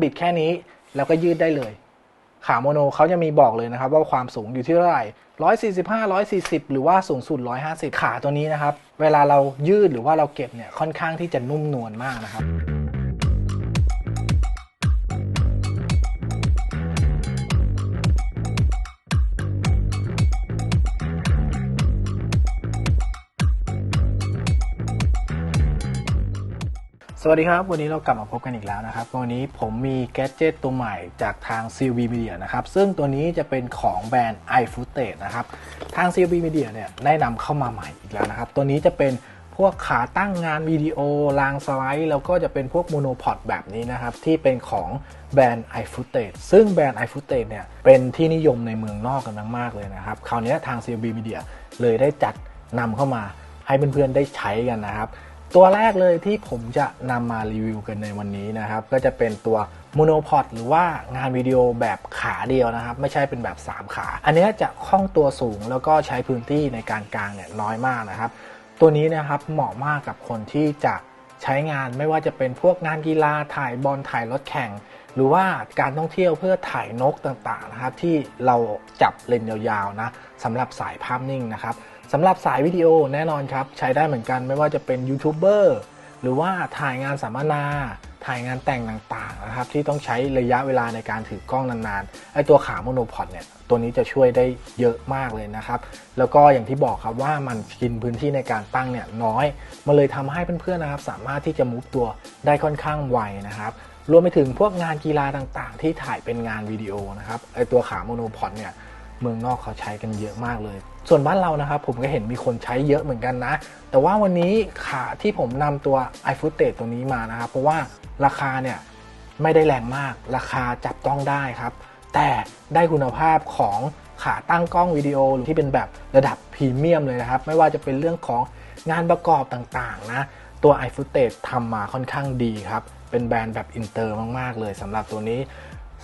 บิดแค่นี้แล้วก็ยืดได้เลย ขาโมโนเขาจะมีบอกเลยนะครับ ว่าความสูงอยู่ที่เท่าไหร่ 145 140 หรือว่าสูงสุด 150 ขาตัวนี้นะครับ เวลาเรายืดหรือว่าเราเก็บเนี่ยค่อนข้างที่จะนุ่มนวลมากนะครับ วัสดีครับ วันนี้เรากลับมาพบกันอีกแล้วนะครับ วันนี้ผมมีแกดเจตตัวใหม่จากทาง CLB Media นะครับ ซึ่งตัวนี้จะเป็นของแบรนด์ iFootage นะครับ ทาง CLB Media เนี่ยได้นำเข้ามาใหม่อีกแล้วนะครับ ตัวนี้จะเป็นพวกขาตั้งงานวิดีโอรางสไลด์ แล้วก็จะเป็นพวกโมโนพอดแบบนี้นะครับ ที่เป็นของแบรนด์ iFootage ซึ่งแบรนด์ iFootage เนี่ยเป็นที่นิยมในเมืองนอกกันมากๆเลยนะครับ คราวนี้ทาง CLB Media เลยได้จัดนำเข้ามาให้เพื่อนๆได้ใช้กันนะครับ ตัวแรกเลยที่ผมจะนำมารีวิวกันในวันนี้นะครับ ก็จะเป็นตัวโมโนพอดหรือว่างานวิดีโอแบบขาเดียวนะครับ ไม่ใช่เป็นแบบ 3 ขา อันนี้จะคล่องตัวสูงแล้วก็ใช้พื้นที่ในการกลางเนี่ยน้อยมากนะครับ ตัวนี้นะครับเหมาะมากกับคนที่จะใช้งานไม่ว่าจะเป็นพวกงานกีฬาถ่ายบอลถ่ายรถแข่ง หรือว่าการท่องเที่ยวเพื่อถ่ายนกต่างๆนะครับที่เราจับเลนยาวๆนะสำหรับสายภาพนิ่งนะครับ สำหรับสายวิดีโอแน่นอนครับ ใช้ได้เหมือนกันไม่ว่าจะเป็นยูทูบเบอร์หรือว่าถ่ายงานสัมมนา ถ่ายงานแต่งต่างๆนะครับที่ต้องใช้ระยะเวลาในการถือกล้องนานๆไอตัวขาโมโนพอดเนี่ยตัวนี้จะช่วยได้เยอะมากเลยนะครับ แล้วก็อย่างที่บอกครับว่ามันกินพื้นที่ในการตั้งเนี่ยน้อย มันเลยทำให้เพื่อนๆนะครับ สามารถที่จะมุฟตัวได้ค่อนข้างไวนะครับรวมไปถึงพวกงานกีฬาต่างๆ ที่ถ่ายเป็นงานวิดีโอนะครับไอตัวขาโมโนพอดเนี่ย เมืองนอกเขาใช้กันเยอะมากเลย ส่วนบ้านเรานะครับผมก็เห็นมีคนใช้เยอะเหมือนกันนะ แต่ว่าวันนี้ขาที่ผมนำตัว iFootage ตัวนี้มานะครับ เพราะว่าราคาเนี่ยไม่ได้แรงมาก ราคาจับต้องได้ครับ แต่ได้คุณภาพของขาตั้งกล้องวิดีโอหรือที่เป็นแบบระดับพรีเมียมเลยนะครับ ไม่ว่าจะเป็นเรื่องของงานประกอบต่างๆนะตัว iFootage ทำมาค่อนข้างดีครับ เป็นแบรนด์แบบอินเตอร์มากๆเลยสำหรับตัวนี้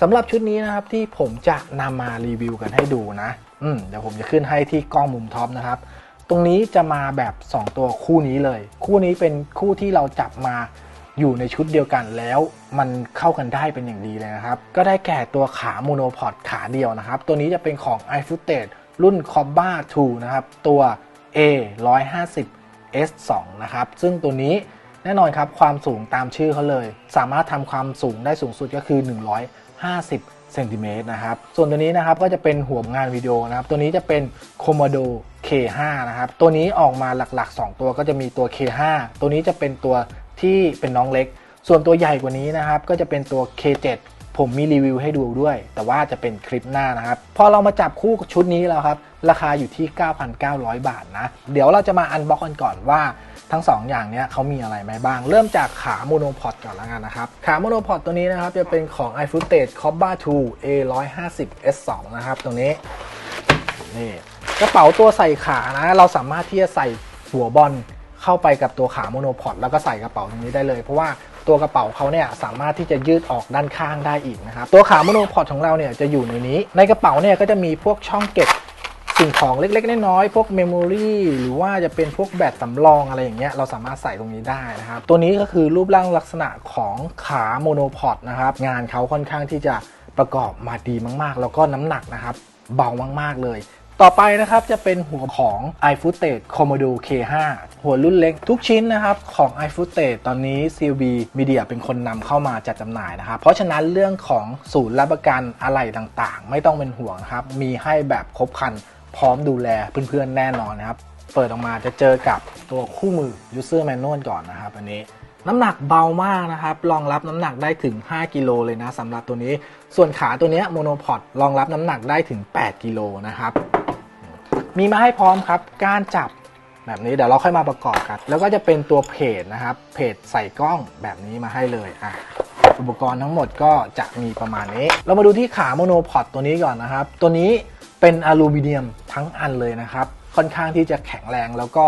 สำหรับชุดนี้นะครับที่ผมจะนำมารีวิวกันให้ดูนะ อืมเดี๋ยวผมจะขึ้นให้ที่กล้องมุมท็อปนะครับ ตรงนี้จะมาแบบ 2 ตัวคู่นี้เลย คู่นี้เป็นคู่ที่เราจับมาอยู่ในชุดเดียวกันแล้วมันเข้ากันได้เป็นอย่างดีเลยนะครับ ก็ได้แก่ตัวขาโมโนพอดขาเดียวนะครับ ตัวนี้จะเป็นของ iFootage รุ่น cobba 2 นะครับ ตัว A 150 S2 นะครับ ซึ่งตัวนี้แน่นอนครับความสูงตามชื่อเขาเลย สามารถทำความสูงได้สูงสุดก็คือ 50เซนติเมตรนะครับ ส่วนตัวนี้นะครับก็จะเป็นหัวงานวิดีโอนะครับ ตัวนี้จะเป็น Komodo K5 นะครับ ตัวนี้ออกมาหลักๆ 2 ตัวก็จะมีตัว K5 ตัวนี้จะเป็นตัวที่เป็นน้องเล็ก ส่วนตัวใหญ่กว่านี้นะครับ ก็จะเป็นตัว K7 ผมมีรีวิวให้ดูด้วย แต่ว่าจะเป็นคลิปหน้านะครับ พอเรามาจับคู่ชุดนี้แล้วครับ ราคาอยู่ที่ 9,900 บาทนะ เดี๋ยวเราจะมาอันบ็อกกันก่อนว่า ทั้ง 2 อย่างนี้เขามีอะไรไหมบ้าง เริ่มจากขาโมโนพอดก่อนแล้วกันนะครับ ขาโมโนพอดตัวนี้นะครับ จะเป็นของ iFootage c o b a 2 A 150 S2 นะครับตรงนี้ นี่กระเป๋าตัวใส่ขานะ เราสามารถที่จะใส่หัวบอลเข้าไปกับตัวขาโมโนพอดแล้วก็ใส่กระเป๋าตรงนี้ได้เลย เพราะว่าตัวกระเป๋าเขาเนี่ยสามารถที่จะยืดออกด้านข้างได้อีกนะครับ ตัวขาโมโนพอดของเราเนี่ยจะอยู่ในนี้ ในกระเป๋าเนี่ยก็จะมีพวกช่องเก็บ สิ่งของเล็กๆน้อยๆพวกเมมโมรีหรือว่าจะเป็นพวกแบตสำรองอะไรอย่างเงี้ยเราสามารถใส่ตรงนี้ได้นะครับ ตัวนี้ก็คือรูปร่างลักษณะของขาโมโนพอดนะครับ งานเขาค่อนข้างที่จะประกอบมาดีมากๆ แล้วก็น้ำหนักนะครับ เบามากๆเลย ต่อไปนะครับจะเป็นหัวของ iFootage Komodo K5 หัวรุ่นเล็กทุกชิ้นนะครับของ iFootage ตอนนี้ CLB Media เป็นคนนำเข้ามาจัดจำหน่ายนะครับ เพราะฉะนั้นเรื่องของศูนย์รับประกันอะไรต่างๆ ไม่ต้องเป็นห่วงนะครับ มีให้แบบครบครัน พร้อมดูแลเพื่อนๆแน่นอนนะครับ เปิดออกมาจะเจอกับตัวคู่มือ User Manual ก่อนนะครับ อันนี้น้ำหนักเบามากนะครับ รองรับน้ำหนักได้ถึง 5 กิโลเลยนะสำหรับตัวนี้ ส่วนขาตัวนี้โมโนพอดรองรับน้ำหนักได้ถึง 8 กิโลนะครับ มีมาให้พร้อมครับก้านจับแบบนี้เดี๋ยวเราค่อยมาประกอบกัน แล้วก็จะเป็นตัวเพจนะครับ เพจใส่กล้องแบบนี้มาให้เลยอะอุปกรณ์ทั้งหมดก็จะมีประมาณนี้ เรามาดูที่ขาโมโนพอดตัวนี้ก่อนนะครับ ตัวนี้ เป็นอลูมิเนียมทั้งอันเลยนะครับ ค่อนข้างที่จะแข็งแรงแล้วก็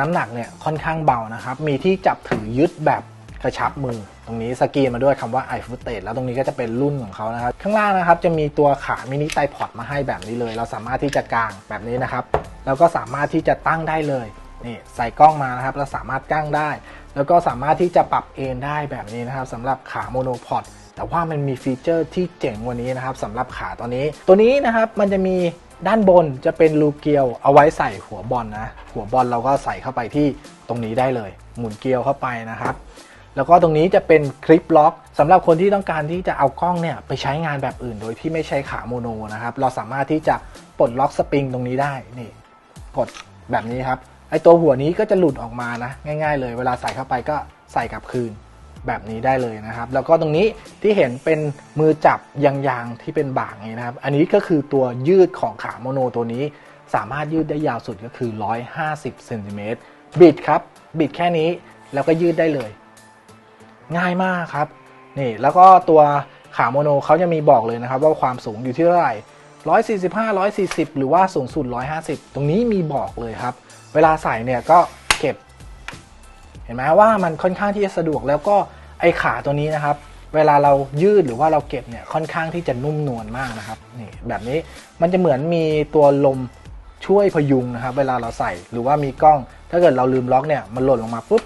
น้ำหนักเนี่ยค่อนข้างเบานะครับ มีที่จับถือยึดแบบกระชับมือ ตรงนี้สกรีนมาด้วยคำว่า iFootage แล้วตรงนี้ก็จะเป็นรุ่นของเขานะครับ ข้างล่างนะครับจะมีตัวขามินิไตพอดมาให้แบบนี้เลย เราสามารถที่จะกางแบบนี้นะครับ แล้วก็สามารถที่จะตั้งได้เลยนี่ใส่กล้องมานะครับ เราสามารถตั้งได้ แล้วก็สามารถที่จะปรับเอนได้แบบนี้นะครับสำหรับขาโมโนพอดแต่ว่ามันมีฟีเจอร์ที่เจ๋งกว่านี้นะครับสำหรับขาตัวนี้ ตัวนี้นะครับมันจะมีด้านบนจะเป็นรูเกลียวเอาไว้ใส่หัวบอลนะ หัวบอลเราก็ใส่เข้าไปที่ตรงนี้ได้เลย หมุนเกลียวเข้าไปนะครับ แล้วก็ตรงนี้จะเป็นคลิปล็อกสำหรับคนที่ต้องการที่จะเอากล้องเนี่ยไปใช้งานแบบอื่น โดยที่ไม่ใช้ขาโมโนนะครับ เราสามารถที่จะปลดล็อกสปริงตรงนี้ได้นี่กดแบบนี้ครับ ไอตัวหัวนี้ก็จะหลุดออกมานะ ง่าย ๆ เลย เวลาใส่เข้าไปก็ใส่กลับคืนแบบนี้ได้เลยนะครับ แล้วก็ตรงนี้ที่เห็นเป็นมือจับยางๆที่เป็นบากนี้นะครับ อันนี้ก็คือตัวยืดของขาโมโนตัวนี้ สามารถยืดได้ยาวสุดก็คือ 150เซนติเมตรบิดครับ บิดแค่นี้แล้วก็ยืดได้เลย ง่ายมากครับนี่แล้วก็ตัวขาโมโนเขาจะมีบอกเลยนะครับ ว่าความสูงอยู่ที่เท่าไหร่145 140 หรือว่าสูงสุด 150 ตรงนี้มีบอกเลยครับ เวลาใส่เนี่ยก็เก็บ เห็นไหมว่ามันค่อนข้างที่จะสะดวกแล้วก็ไอขาตัวนี้นะครับ เวลาเรายืดหรือว่าเราเก็บเนี่ยค่อนข้างที่จะนุ่มนวลมากนะครับนี่แบบนี้มันจะเหมือนมีตัวลมช่วยพยุงนะครับ เวลาเราใส่หรือว่ามีกล้อง ถ้าเกิดเราลืมล็อกเนี่ยมันหล่นลงมาปุ๊บ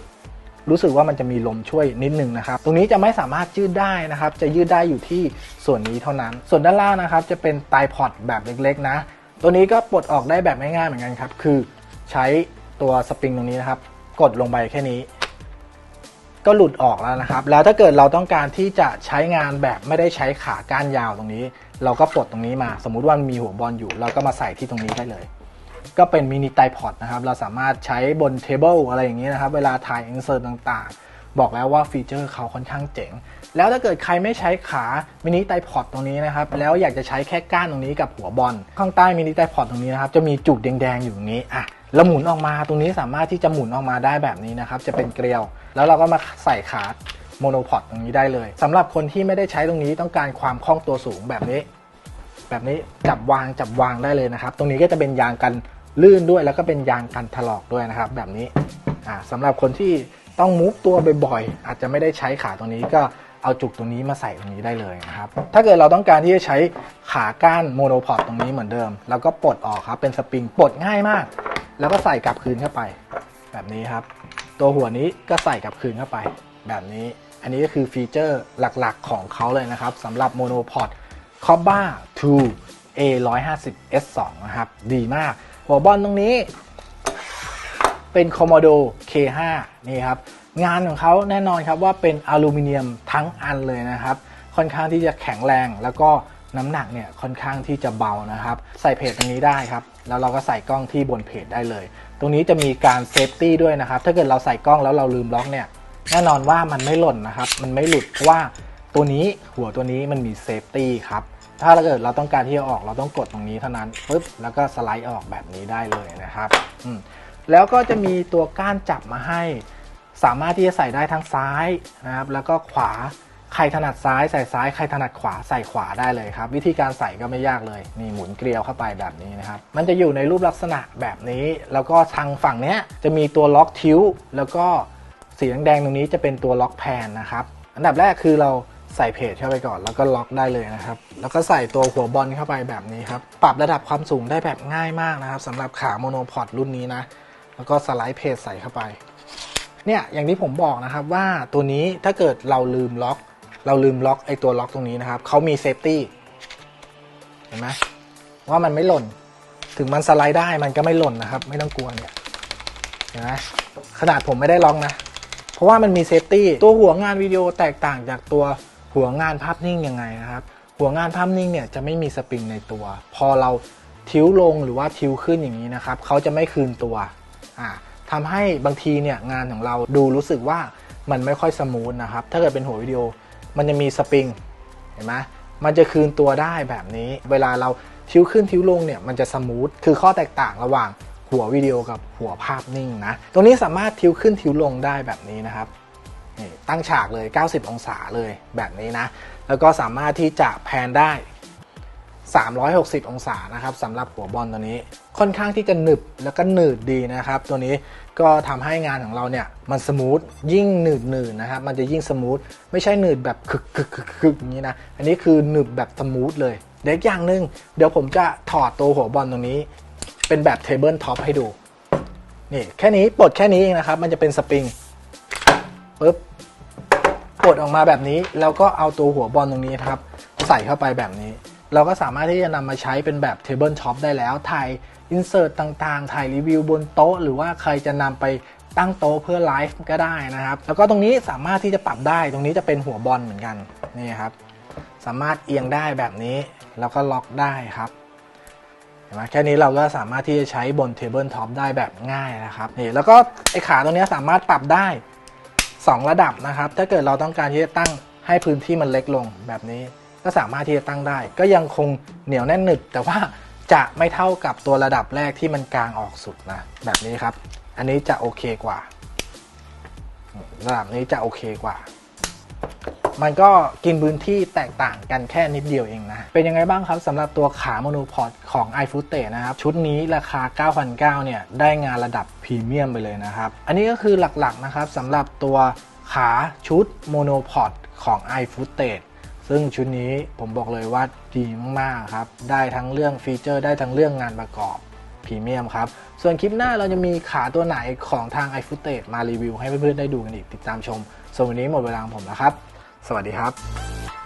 รู้สึกว่ามันจะมีลมช่วยนิดนึงนะครับ ตรงนี้จะไม่สามารถยืดได้นะครับ จะยืดได้อยู่ที่ส่วนนี้เท่านั้น ส่วนด้านล่างนะครับ จะเป็นไตพอดแบบเล็กๆนะ ตัวนี้ก็ปลดออกได้แบบง่ายๆเหมือนกันครับ คือ ใช้ตัวสปริงตรงนี้นะครับ กดลงไปแค่นี้ ก็หลุดออกแล้วนะครับ แล้วถ้าเกิดเราต้องการที่จะใช้งานแบบไม่ได้ใช้ขาก้านยาวตรงนี้ เราก็ปลดตรงนี้มา สมมุติว่ามันมีหัวบอลอยู่ เราก็มาใส่ที่ตรงนี้ได้เลย ก็เป็นมินิไตพอดนะครับ เราสามารถใช้บนเทเบิลอะไรอย่างนี้นะครับ เวลาถ่ายอินเสิร์ตต่างๆ บอกแล้วว่าฟีเจอร์เขาค่อนข้างเจ๋ง แล้วถ้าเกิดใครไม่ใช้ขามินิไตพอดตรงนี้นะครับ แล้วอยากจะใช้แค่ก้านตรงนี้กับหัวบอล ข้างใต้มินิไตพอดตรงนี้นะครับ จะมีจุดแดงๆอยู่ตรงนี้อะ แล้วหมุนออกมาตรงนี้สามารถที่จะหมุนออกมาได้แบบนี้นะครับ จะเป็นเกลียว แล้วเราก็มาใส่ขาโมโนพอดตรงนี้ได้เลยสำหรับคนที่ไม่ได้ใช้ตรงนี้ต้องการความคล่องตัวสูงแบบนี้ แบบนี้จับวางจับวางได้เลยนะครับ ตรงนี้ก็จะเป็นยางกันลื่นด้วยแล้วก็เป็นยางกันถลอกด้วยนะครับ แบบนี้อ่าสำหรับคนที่ต้องมูฟตัวบ่อยๆอาจจะไม่ได้ใช้ขาตรงนี้ก็เอาจุกตรงนี้มาใส่ตรงนี้ได้เลยนะครับ ถ้าเกิดเราต้องการที่จะใช้ขาก้านโมโนพอดตรงนี้เหมือนเดิม แล้วก็ปลดออกครับ เป็นสปริง ปลดง่ายมาก แล้วก็ใส่กลับคืนเข้าไป แบบนี้ครับ ตัวหัวนี้ก็ใส่กลับคืนเข้าไป แบบนี้ อันนี้ก็คือฟีเจอร์หลักๆของเขาเลยนะครับสำหรับโมโนพอด c o b a 2 A 150 S 2 นะครับ ดีมาก หัวบอลตรงนี้ เป็น Commodore K5 นี่ครับ งานของเขาแน่นอนครับว่าเป็นอลูมิเนียมทั้งอันเลยนะครับ ค่อนข้างที่จะแข็งแรงแล้วก็ น้ำหนักเนี่ยค่อนข้างที่จะเบานะครับ ใส่เพจตรงนี้ได้ครับ แล้วเราก็ใส่กล้องที่บนเพจได้เลย ตรงนี้จะมีการเซฟตี้ด้วยนะครับ ถ้าเกิดเราใส่กล้องแล้วเราลืมล็อกเนี่ย แน่นอนว่ามันไม่หล่นนะครับ มันไม่หลุดเพราะว่าตัวนี้หัวตัวนี้มันมีเซฟตี้ครับ ถ้าเราเกิดเราต้องการที่จะออกเราต้องกดตรงนี้เท่านั้นปุ๊บแล้วก็สไลด์ออกแบบนี้ได้เลยนะครับอืมแล้วก็จะมีตัวก้านจับมาให้ สามารถที่จะใส่ได้ทั้งซ้ายนะครับ แล้วก็ขวา ใครถนัดซ้ายใส่ซ้าย ใครถนัดขวาใส่ขวาได้เลยครับ วิธีการใส่ก็ไม่ยากเลยนี่หมุนเกลียวเข้าไปแบบนี้นะครับ มันจะอยู่ในรูปลักษณะแบบนี้ แล้วก็ทางฝั่งนี้จะมีตัวล็อกทิ้ว แล้วก็สีแดงๆตรงนี้จะเป็นตัวล็อกแพนนะครับอันดับแรกคือเราใส่เพจเข้าไปก่อนแล้วก็ล็อกได้เลยนะครับ แล้วก็ใส่ตัวหัวบอลเข้าไปแบบนี้ครับ ปรับระดับความสูงได้แบบง่ายมากนะครับสำหรับขาโมโนพอดรุ่นนี้นะ แล้วก็สไลด์เพจใส่เข้าไป เนี่ยอย่างที่ผมบอกนะครับว่าตัวนี้ถ้าเกิดเราลืมล็อก เราลืมล็อกไอตัวล็อกตรงนี้นะครับเขามีเซฟตี้เห็นไหมว่ามันไม่หล่น ถึงมันสไลด์ได้มันก็ไม่หล่นนะครับ ไม่ต้องกลัวเนี่ยเห็นไหมขนาดผมไม่ได้ล็อกนะ เพราะว่ามันมีเซฟตี้ตัวหัวงานวิดีโอแตกต่างจากตัวหัวงานภาพนิ่งยังไงนะครับ หัวงานภาพนิ่งเนี่ยจะไม่มีสปริงในตัว พอเราทิ้วลงหรือว่าทิ้วขึ้นอย่างนี้นะครับเขาจะไม่คืนตัวอ่าทำให้บางทีเนี่ยงานของเราดูรู้สึกว่ามันไม่ค่อยสมูทนะครับ ถ้าเกิดเป็นหัววิดีโอ มันจะมีสปริงเห็นไหมมันจะคืนตัวได้แบบนี้ เวลาเราทิ้วขึ้นทิ้วลงเนี่ยมันจะสมูทคือข้อแตกต่างระหว่างหัววิดีโอกับหัวภาพนิ่งนะตรงนี้สามารถทิ้วขึ้นทิ้วลงได้แบบนี้นะครับตั้งฉากเลย 90 องศาเลยแบบนี้นะ แล้วก็สามารถที่จะแพนได้ 360 องศานะครับสำหรับหัวบอลตัวนี้ค่อนข้างที่จะหนึบแล้วก็หนืดดีนะครับ ตัวนี้ก็ทำให้งานของเราเนี่ยมันสมูทยิ่งหนืดหนืดนะครับ มันจะยิ่งสมูทไม่ใช่หนืดแบบคึกคึกคึกคึกอย่างนี้นะ อันนี้คือหนึบแบบสมูทเลยเด็กอย่างหนึ่งเดี๋ยวผมจะถอดตัวหัวบอลตรงนี้ เป็นแบบเทเบิลท็อปให้ดูนี่แค่นี้ปลดแค่นี้เองนะครับ มันจะเป็นสปริงปุ๊บปลดออกมาแบบนี้ แล้วก็เอาตัวหัวบอลตรงนี้ครับ ใส่เข้าไปแบบนี้ เราก็สามารถที่จะนำมาใช้เป็นแบบ Tabletop ได้แล้ว ถ่ายอินเสิร์ตต่างๆ ถ่ายรีวิวบนโต๊ะ หรือว่าใครจะนำไปตั้งโต๊ะเพื่อไลฟ์ก็ได้นะครับ แล้วก็ตรงนี้สามารถที่จะปรับได้ ตรงนี้จะเป็นหัวบอลเหมือนกัน นี่ครับ สามารถเอียงได้แบบนี้ แล้วก็ล็อกได้ครับเห็นไหมแค่นี้เราก็สามารถที่จะใช้บนเทเบิลท็อปได้แบบง่ายนะครับนี่แล้วก็ไอขาตรงนี้สามารถปรับได้ 2 ระดับนะครับ ถ้าเกิดเราต้องการที่จะตั้งให้พื้นที่มันเล็กลงแบบนี้ ก็สามารถที่จะตั้งได้ ก็ยังคงเหนียวแน่นหนึบแต่ว่าจะไม่เท่ากับตัวระดับแรกที่มันกลางออกสุดนะแบบนี้ครับ อันนี้จะโอเคกว่า ระดับนี้จะโอเคกว่า มันก็กินพื้นที่แตกต่างกันแค่นิดเดียวเองนะ เป็นยังไงบ้างครับสำหรับตัวขาโมโนพอร์ตของ i f o o t e นะครับ ชุดนี้ราคา 9,900เนี่ยได้งานระดับพรีเมียมไปเลยนะครับ อันนี้ก็คือหลักๆนะครับสำหรับตัวขาชุดโมโนพอร์ตของ i f o o t e ซึ่งชุดนี้ผมบอกเลยว่าดีมากๆครับ ได้ทั้งเรื่องฟีเจอร์ ได้ทั้งเรื่องงานประกอบพรีเมียมครับ ส่วนคลิปหน้าเราจะมีขาตัวไหนของทาง i f o o t e มารีวิวให้เพื่อนๆได้ดูกันอีกติดตามชมส่วนวันนี้หมดเวลาของผมแล้วครับ สวัสดีครับ